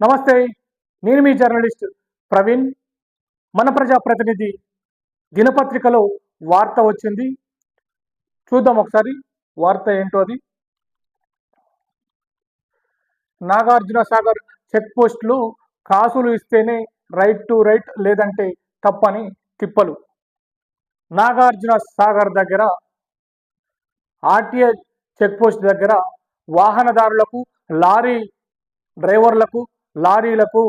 నమస్తే నేను మీ జర్నలిస్ట్ ప్రవీణ్. మన ప్రజా ప్రతినిధి దినపత్రికలో వార్త వచ్చింది. చూద్దాం ఒకసారి వార్త ఏంటో అది. నాగార్జున సాగర్ చెక్ పోస్టులు కాసులు ఇస్తేనే రైట్ టు రైట్ లేదంటే తప్పని తిప్పలు. నాగార్జున సాగర్ దగ్గర ఆర్టీఏ చెక్ పోస్ట్ దగ్గర వాహనదారులకు లారీ డ్రైవర్లకు లారీలకు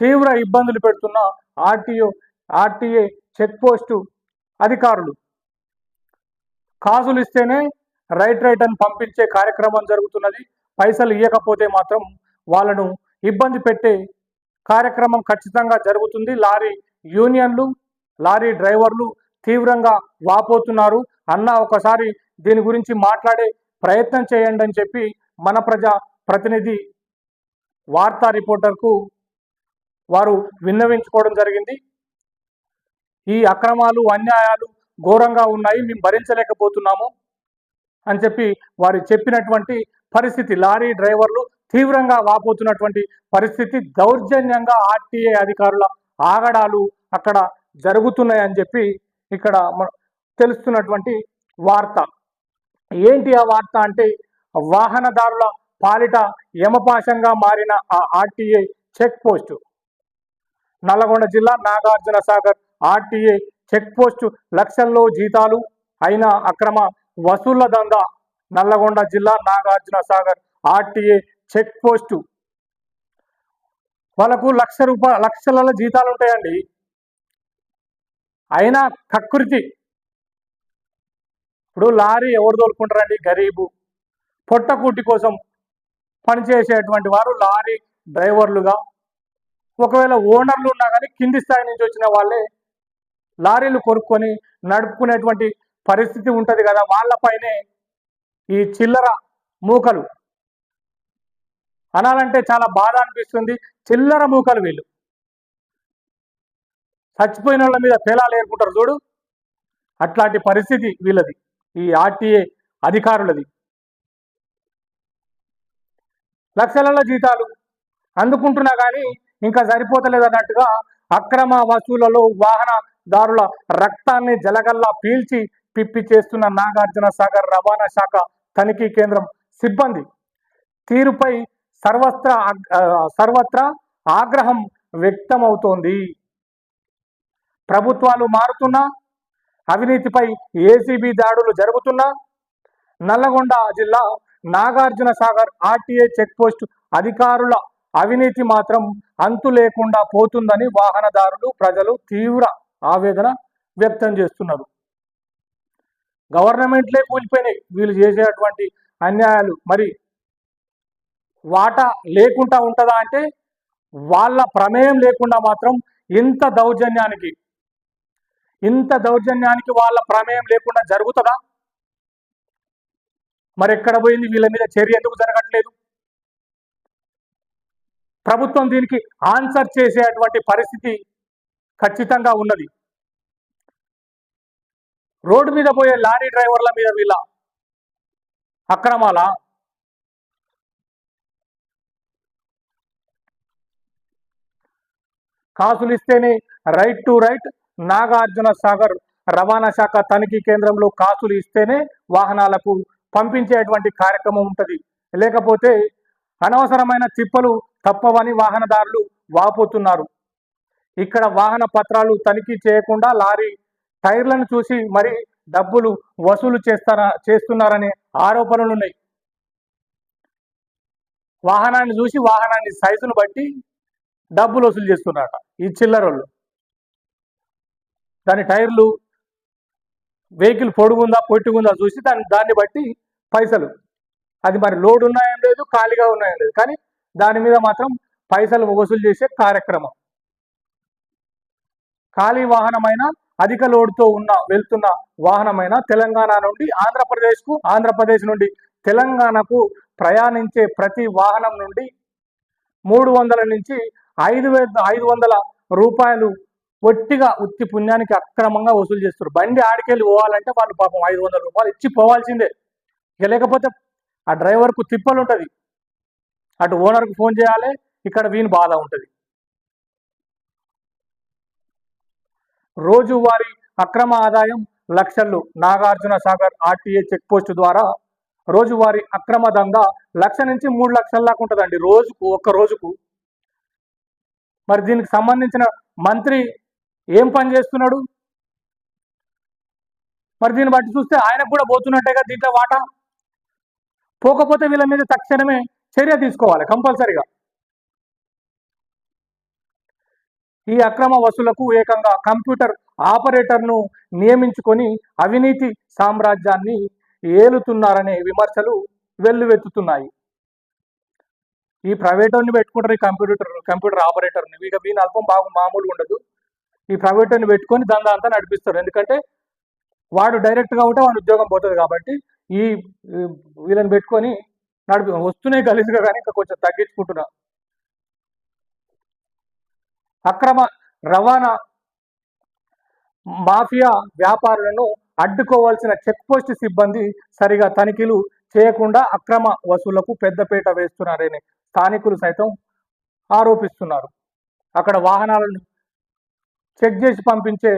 తీవ్ర ఇబ్బందులు పెడుతున్న ఆర్టీఓ ఆర్టీఏ చెక్ పోస్టు అధికారులు. కాసులు ఇస్తేనే రైట్ రైట్ అని పంపించే కార్యక్రమం జరుగుతున్నది. పైసలు ఇవ్వకపోతే మాత్రం వాళ్ళను ఇబ్బంది పెట్టే కార్యక్రమం ఖచ్చితంగా జరుగుతుంది. లారీ యూనియన్లు లారీ డ్రైవర్లు తీవ్రంగా వాపోతున్నారు. అన్న ఒకసారి దీని గురించి మాట్లాడే ప్రయత్నం చేయండి అని చెప్పి మన ప్రజా ప్రతినిధి వార్తా రిపోర్టర్కు వారు విన్నవించుకోవడం జరిగింది. ఈ అక్రమాలు అన్యాయాలు ఘోరంగా ఉన్నాయి మేము భరించలేకపోతున్నాము అని చెప్పి వారు చెప్పినటువంటి పరిస్థితి లారీ డ్రైవర్లు తీవ్రంగా వాపోతున్నటువంటి పరిస్థితి దౌర్జన్యంగా ఆర్టీఏ అధికారుల ఆగడాలు అక్కడ జరుగుతున్నాయని చెప్పి ఇక్కడ తెలుస్తున్నటువంటి వార్త. ఏంటి ఆ వార్త అంటే వాహనదారుల పాలిట యమపాశంగా మారిన ఆ ఆర్టీఐ చెక్ పోస్ట్. నల్లగొండ జిల్లా Nagarjuna Sagar RTI check post లక్షల్లో జీతాలు అయిన అక్రమ వసూళ్ళ దందా నల్లగొండ జిల్లా Nagarjuna Sagar RTA check post. వాళ్ళకు లక్ష రూపాయల లక్షల జీతాలు ఉంటాయండి అయినా కకృతి ఇప్పుడు లారీ ఎవరు తోలుకుంటారండి? గరీబు. పొట్టకూటి కోసం పనిచేసేటువంటి వారు లారీ డ్రైవర్లుగా ఒకవేళ ఓనర్లు ఉన్నా కానీ కింది స్థాయి నుంచి వచ్చిన వాళ్ళే లారీలు కొనుక్కొని నడుపుకునేటువంటి పరిస్థితి ఉంటుంది కదా వాళ్ళపైనే ఈ చిల్లర మూకలు. అనాలంటే చాలా బాధ అనిపిస్తుంది చిల్లర మూకలు వీళ్ళు. చచ్చిపోయిన వాళ్ళ మీద పేలాలు ఏర్పుంటారు చూడు. అట్లాంటి పరిస్థితి వీళ్ళది ఈ ఆర్టీఏ అధికారులది. లక్షలలో జీతాలు అందుకుంటున్నా కానీ ఇంకా సరిపోతలేదు అన్నట్టుగా అక్రమ వసూలలో వాహనదారుల రక్తాన్ని జలగల్లా పీల్చి పిప్పి చేస్తున్న నాగార్జున సాగర్ రవాణా శాఖ తనిఖీ కేంద్రం సిబ్బంది. తీరుపై సర్వత్ర సర్వత్రా ఆగ్రహం వ్యక్తమవుతోంది. ప్రభుత్వాలు మారుతున్నా అవినీతిపై ఏసీబీ దాడులు జరుగుతున్నా నల్లగొండ జిల్లా Nagarjuna Sagar RTA check post అధికారుల అవినీతి మాత్రం అంతు లేకుండా పోతుందని వాహనదారులు ప్రజలు తీవ్ర ఆవేదన వ్యక్తం చేస్తున్నారు. గవర్నమెంట్లే కూలిపోయినాయి. వీళ్ళు చేసేటువంటి అన్యాయాలు. మరి వాటా లేకుండా ఉంటుందా అంటే వాళ్ళ ప్రమేయం లేకుండా మాత్రం ఇంత దౌర్జన్యానికి ఇంత దౌర్జన్యానికి వాళ్ళ ప్రమేయం లేకుండా జరుగుతుందా? మరి ఎక్కడ పోయింది? వీళ్ళ మీద చర్య ఎందుకు జరగట్లేదు? ప్రభుత్వం దీనికి ఆన్సర్ చేసేటువంటి పరిస్థితి ఖచ్చితంగా ఉన్నది. రోడ్డు మీద పోయే లారీ డ్రైవర్ల మీద వీళ్ళ అక్రమాల? కాసులు ఇస్తేనే right to right Nagarjuna Sagar రవాణా శాఖ తనిఖీ కేంద్రంలో కాసులు ఇస్తేనే వాహనాలకు పంపించేటువంటి కార్యక్రమం ఉంటుంది. లేకపోతే అనవసరమైన తిప్పలు తప్పవని వాహనదారులు వాపోతున్నారు. ఇక్కడ వాహన పత్రాలు తనిఖీ చేయకుండా లారీ టైర్లను చూసి మరి డబ్బులు వసూలు చేస్తారా చేస్తున్నారనే ఆరోపణలు ఉన్నాయి వాహనాన్ని చూసి వాహనాన్ని సైజును బట్టి డబ్బులు వసూలు చేస్తున్నారట ఈ చిల్లరోళ్ళు. దాని టైర్లు వెహికల్ పొడుగుందా పొట్టుగుందా చూసి దాన్ని దాన్ని బట్టి పైసలు. అది మరి లోడ్ ఉన్నాయం లేదు ఖాళీగా ఉన్నాయం లేదు. కానీ దాని మీద మాత్రం పైసలు వసూలు చేసే కార్యక్రమం. ఖాళీ వాహనమైన అధిక లోడ్తో ఉన్న వెళ్తున్న వాహనమైన తెలంగాణ నుండి ఆంధ్రప్రదేశ్కు ఆంధ్రప్రదేశ్ నుండి తెలంగాణకు ప్రయాణించే ప్రతి వాహనం నుండి మూడు వందల నుంచి ఐదు ఐదు వందల రూపాయలు పొట్టిగా ఉత్తి పుణ్యానికి అక్రమంగా వసూలు చేస్తారు. బండి ఆడికెళ్ళి పోవాలంటే వాళ్ళు పాపం ఐదు వందల రూపాయలు ఇచ్చి పోవాల్సిందే. ఇక లేకపోతే ఆ డ్రైవర్కు తిప్పలు ఉంటుంది అటు ఓనర్కు ఫోన్ చేయాలి ఇక్కడ వీని బాధ ఉంటుంది. రోజువారీ అక్రమ ఆదాయం లక్షలు. Nagarjuna Sagar RTA check post ద్వారా రోజువారీ అక్రమ దందా లక్ష నుంచి మూడు లక్షల దాకా ఉంటుందండి. రోజుకు ఒక్క రోజుకు. మరి దీనికి సంబంధించిన మంత్రి ఏం పని చేస్తున్నాడు? మరి దీన్ని బట్టి చూస్తే ఆయనకు కూడా పోతున్నట్టేగా దీంట్లో వాటా? పోకపోతే వీళ్ళ మీద తక్షణమే చర్య తీసుకోవాలి కంపల్సరిగా. ఈ అక్రమ వసూలకు ఏకంగా కంప్యూటర్ ఆపరేటర్ను నియమించుకొని అవినీతి సామ్రాజ్యాన్ని ఏలుతున్నారనే విమర్శలు వెల్లువెత్తుతున్నాయి. ఈ ప్రైవేట్ పెట్టుకుంటారు ఈ కంప్యూటర్ కంప్యూటర్ ఆపరేటర్ని. ఇక వీని అల్పం బాగు మామూలుగా ఉండదు. ఈ ప్రైవేట్ పెట్టుకొని దందా అంతా నడిపిస్తారు. ఎందుకంటే వాడు డైరెక్ట్గా ఉంటే వాడి ఉద్యోగం పోతుంది కాబట్టి ఈ వీళ్ళని పెట్టుకొని నడిపి వస్తున్నాయి గలీజ్గా కానీ ఇంకా కొంచెం తగ్గించుకుంటున్నా. అక్రమ రవాణా మాఫియా వ్యాపారులను అడ్డుకోవాల్సిన చెక్ పోస్ట్ సిబ్బంది సరిగా తనిఖీలు చేయకుండా అక్రమ వసూళ్ళకు పెద్దపేట వేస్తున్నారని స్థానికులు సైతం ఆరోపిస్తున్నారు. అక్కడ వాహనాలను చెక్ చేసి పంపించే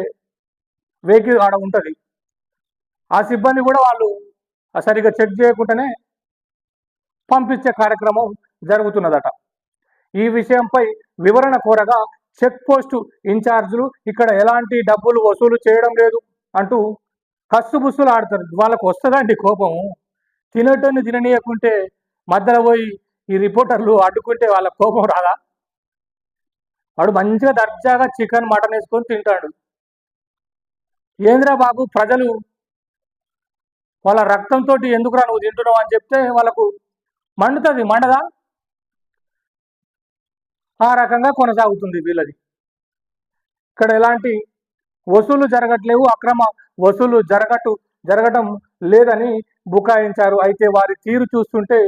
వెహికల్ ఆడ ఉంటుంది. ఆ సిబ్బంది కూడా వాళ్ళు సరిగ్గా చెక్ చేయకుండానే పంపించే కార్యక్రమం జరుగుతున్నదట. ఈ విషయంపై వివరణ కోరగా చెక్ పోస్ట్ ఇన్ఛార్జీలు ఇక్కడ ఎలాంటి డబ్బులు వసూలు చేయడం లేదు అంటూ కస్సుబుస్సులు ఆడతారు. వాళ్ళకు వస్తుందండి కోపం. తినేటోని తిననీయకుంటే మధ్యలో పోయి ఈ రిపోర్టర్లు అడ్డుకుంటే వాళ్ళ కోపం రాదా? వాడు మంచిగా దర్జాగా చికెన్ మటన్ వేసుకొని తింటాడు. ఏంద్రా బాబు ప్రజలు వాళ్ళ రక్తంతో ఎందుకురా నువ్వు తింటున్నావు అని చెప్తే వాళ్ళకు మండుతుంది మండదా? ఆ రకంగా కొనసాగుతుంది వీళ్ళది. ఇక్కడ ఎలాంటి వసూలు జరగట్లేవు అక్రమ వసూలు జరగటు జరగటం లేదని బుకాయించారు. అయితే వారి తీరు చూస్తుంటే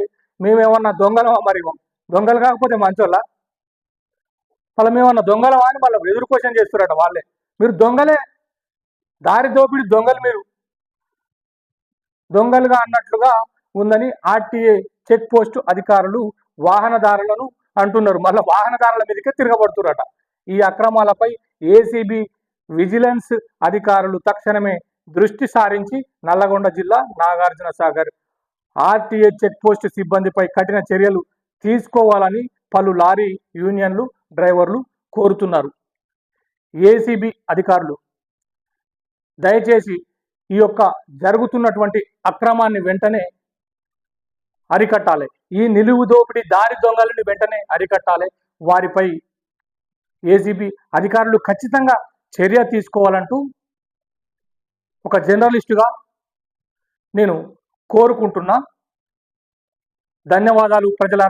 మేమేమన్నా దొంగలమా మరి? దొంగలు కాకపోతే మంచోళ్ళ? వాళ్ళ మేమన్నా దొంగలమా అని మళ్ళీ ఎదురు క్వశ్చన్ చేస్తున్నారట వాళ్ళే. మీరు దొంగలే. దారి దోపిడి దొంగలు మీరు. దొంగలుగా అన్నట్లుగా ఉందని ఆర్టీఏ చెక్ పోస్ట్ అధికారులు వాహనదారులను అంటున్నారు. మళ్ళీ వాహనదారుల మీదకే తిరగబడుతున్నారట. ఈ అక్రమాలపై ఏసీబీ విజిలెన్స్ అధికారులు తక్షణమే దృష్టి సారించి నల్లగొండ జిల్లా Nagarjuna Sagar RTA check post సిబ్బందిపై కఠిన చర్యలు తీసుకోవాలని పలు లారీ యూనియన్లు డ్రైవర్లు కోరుతున్నారు. ఏసీబీ అధికారులు దయచేసి ఈ యొక్క జరుగుతున్నటువంటి అక్రమాన్ని వెంటనే అరికట్టాలి. ఈ నిలువు దోపిడీ దారి దొంగలని వెంటనే అరికట్టాలి. వారిపై ఏసీబీ అధికారులు ఖచ్చితంగా చర్య తీసుకోవాలంటూ ఒక జర్నలిస్టుగా నేను కోరుకుంటున్నా. ధన్యవాదాలు ప్రజలారా.